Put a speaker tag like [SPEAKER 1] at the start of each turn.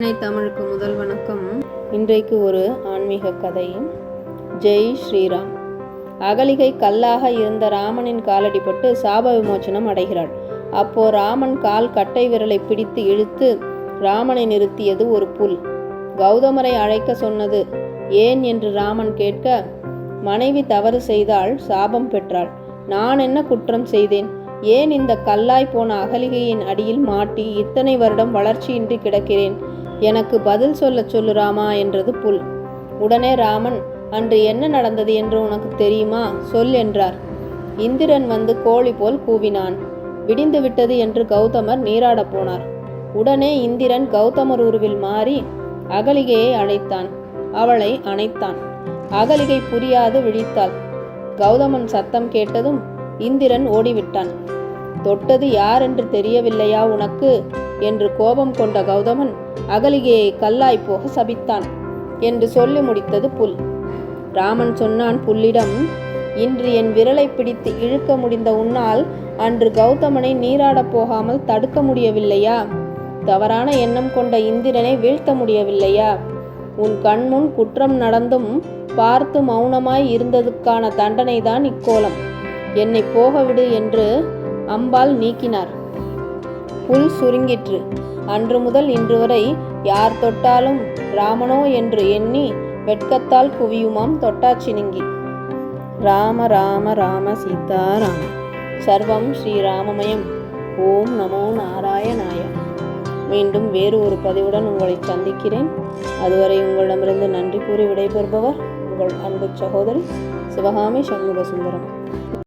[SPEAKER 1] தமிழுக்கு முதல் வணக்கம். இன்றைக்கு ஒரு ஆன்மீக கதை ஜெய் ஸ்ரீராம். அகலிகை கல்லாக இருந்த ராமனின் காலடிப்பட்டு சாப விமோச்சனம் அடைகிறாள். அப்போ ராமன் கால் கட்டை விரலை பிடித்து இழுத்து ராமனை நிறுத்தியது ஒரு புல். கௌதமரை அழைக்க சொன்னது ஏன்? என்று ராமன் கேட்க மனைவி தவறு செய்தால் சாபம் பெற்றாள். நான் என்ன குற்றம் செய்தேன்? ஏன் இந்த கல்லாய் போன அகலிகையின் அடியில் மாட்டி இத்தனை வருடம் வளர்ச்சியின்றி கிடக்கிறேன்? எனக்கு பதில் சொல்லச் சொல்லு ராமா என்றது புல். உடனே ராமன் அன்று என்ன நடந்தது என்று உனக்கு தெரியுமா? சொல் என்றார். இந்திரன் வந்து கோழி போல் கூவினான். விடிந்து விட்டது என்று கௌதமர் நீராடப் போனார். உடனே இந்திரன் கௌதமர் உருவில் மாறி அகலிகையை அழைத்தான் அவளை அணைத்தான். அகலிகை புரியாது விழித்தாள். கௌதமன் சத்தம் கேட்டதும் இந்திரன் ஓடிவிட்டான். தொட்டது யார் என்று தெரியவில்லையா உனக்கு? என்று கோபம் கொண்ட கௌதமன் அகலிகையை கல்லாய் போக சபித்தான் என்று சொல்லி முடித்தது புல். ராமன் சொன்னான் புல்லிடம் இன்று என் விரலை பிடித்து இழுக்க முடிந்த உன்னால் அன்று கௌதமனை நீராடப் போகாமல் தடுக்க முடியவில்லையா? தவறான எண்ணம் கொண்ட இந்திரனை வீழ்த்த முடியவில்லையா? உன் கண்முன் குற்றம் நடந்தும் பார்த்து மௌனமாய் இருந்ததுக்கான தண்டனைதான் இக்கோலம். என்னை போகவிடு என்று அம்பாள் நீக்கினார். புல் சுருங்கிற்று. அன்று முதல் இன்று வரை யார் தொட்டாலும் ராமனோ என்று எண்ணி வெட்கத்தால் குவியுமாம் தொட்டாச்சினுங்கி ராம ராம ராம சீதாராம். சர்வம் ஸ்ரீராமமயம். ஓம் நமோ நாராயணாய. மீண்டும் வேறு ஒரு பதிவுடன் உங்களை சந்திக்கிறேன். அதுவரை உங்களிடமிருந்து நன்றி கூறி விடைபெறுபவர் உங்கள் அன்பு சகோதரி சிவகாமி சண்முக சுந்தரம்